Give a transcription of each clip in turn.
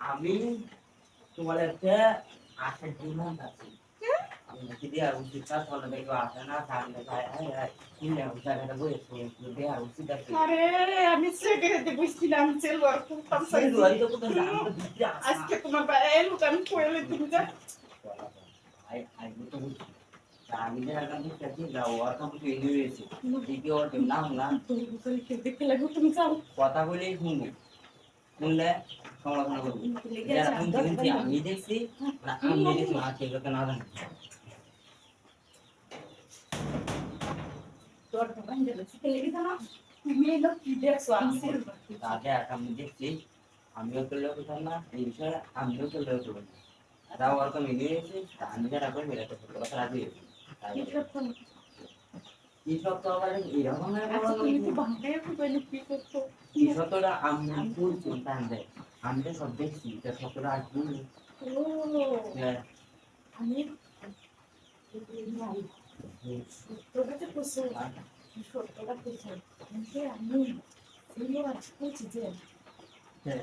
আমি তোমার একটা আসার জন্য আছি। আর উচিত দেখো আসে না সামনে যায় কিনে জায়গাটা বসে দেওয়ার উচিত আছে আরে আমি সেক্রেটারি বুঝছিলাম খুব আজকে তোমার বাইরে তুমি যা আই আই তো আমি যে তো এনে রয়েছে নাম না লাগো তুমি যাও কথা বলেই শুনব শুনলে সমালোচনা করব আমি দেখছি আমি দেখছি না তো না জানি। দেখছ আমি দেখছি আমিও তো লোক না এই বিষয়ে আমিও তো লোক না। তাও ওরকম এনে রয়েছে আমি যারা করে মেলাতে কথা রাজি হয়েছি কি করছ কৃষক তো আবার এরকম তুমি তো বাইরে কইলে কি করছ কৃষকরা আমি ফুল চিন্তা দেয় আমি তো সব দেখছি তা ও। আমি তোর কাছে প্রশ্ন সত্যটা প্রশ্ন যে আমি সিলভার বলছি যে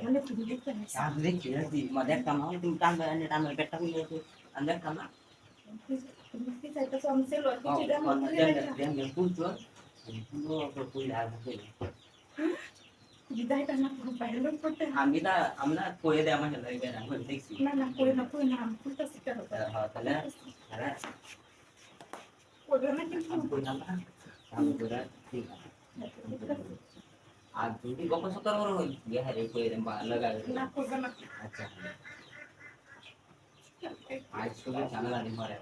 মানে তুমি দেখতে আসছি আমি দেখছি দেখছি মা দেখতাম না তুমি টান দেয় টান দেয় পেটটা খুলে গেছে আমি দেখতাম না তুমি কি চাইতেছো আমি সিলভার কিছু দাম বিদায়টা না পুরো বাইরে লোক করতে আমি না আমি না করে দেয় আমার সাথে আমি দেখছি না না করে না করে না আমি খুলতে শিখতে হবে হ্যাঁ, তাহলে আর যদি গপ সতর করে হই গিয়ে হারে করে দেন বা লাগা না না আচ্ছা আজ শুনে ঝামেলা নেই মারে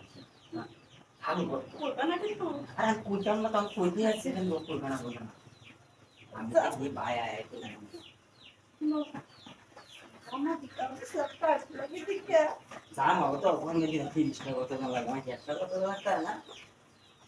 আমি করব না কিন্তু আরে কুচাম না তো কইতে আছে কেন করবে না বলবে না আমি ভাই আয় তো আমার দিকে সবটা লাগে দিকে হবে তো ওখানে গিয়ে তিরিশ টাকা কত লাগবে আমার একশো কত দাম না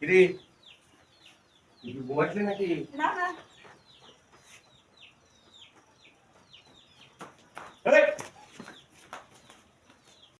কিরে? তুই ঘুমাচ্ছিলি নাকি? না না।